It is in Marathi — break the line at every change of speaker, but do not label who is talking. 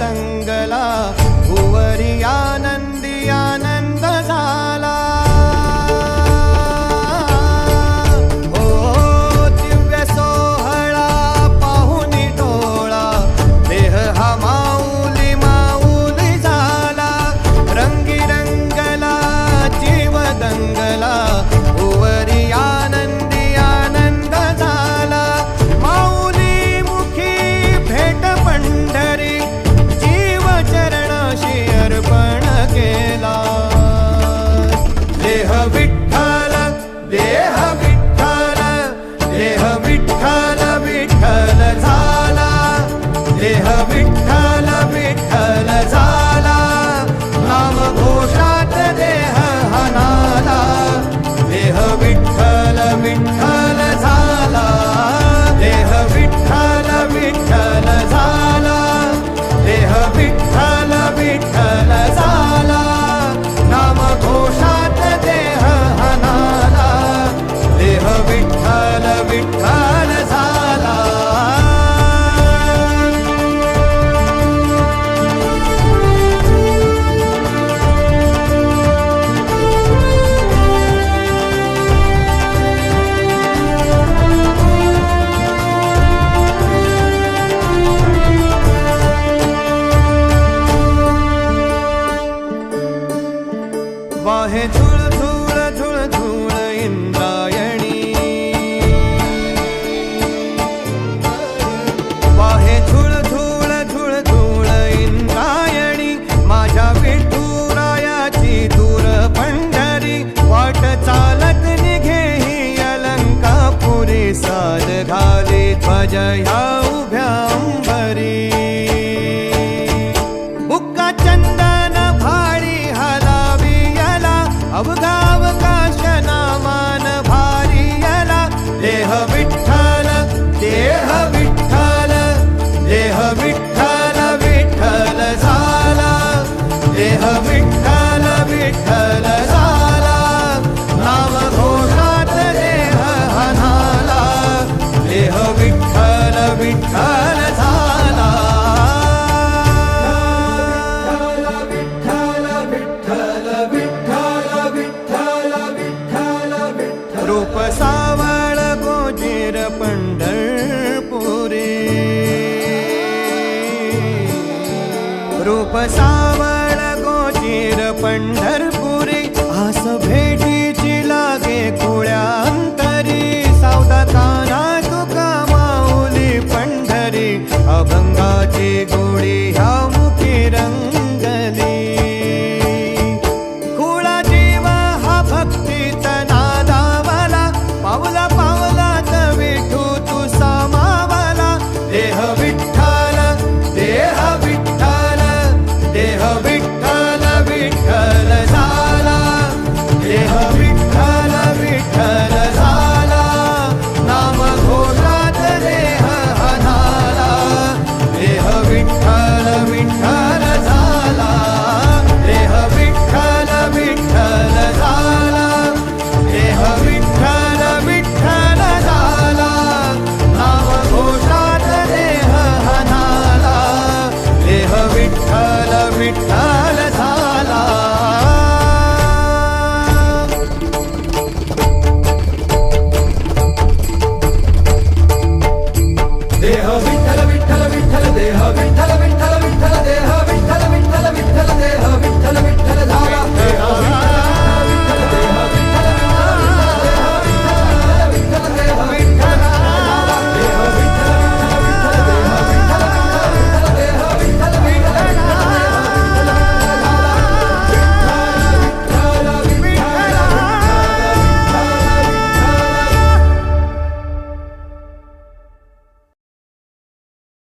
தங்களா विठ्ठल ध्वज ह्या उभ्या अंबरी. बुक्का चंदन भाळी हलावी याला अवघावकाश नामान भारी याला. देह विठ्ठल देह विठ्ठल देह विठ्ठल विठ्ठल झाला. देह विठ्ठल विठ्ठल सावळ गोचीर पंढरपुरी. आस भेटीची लागे कुळ्यांतरी सावदा काना तुका माऊली पंढरी. अभंगाची गोळी ह्या मुखी रंगली.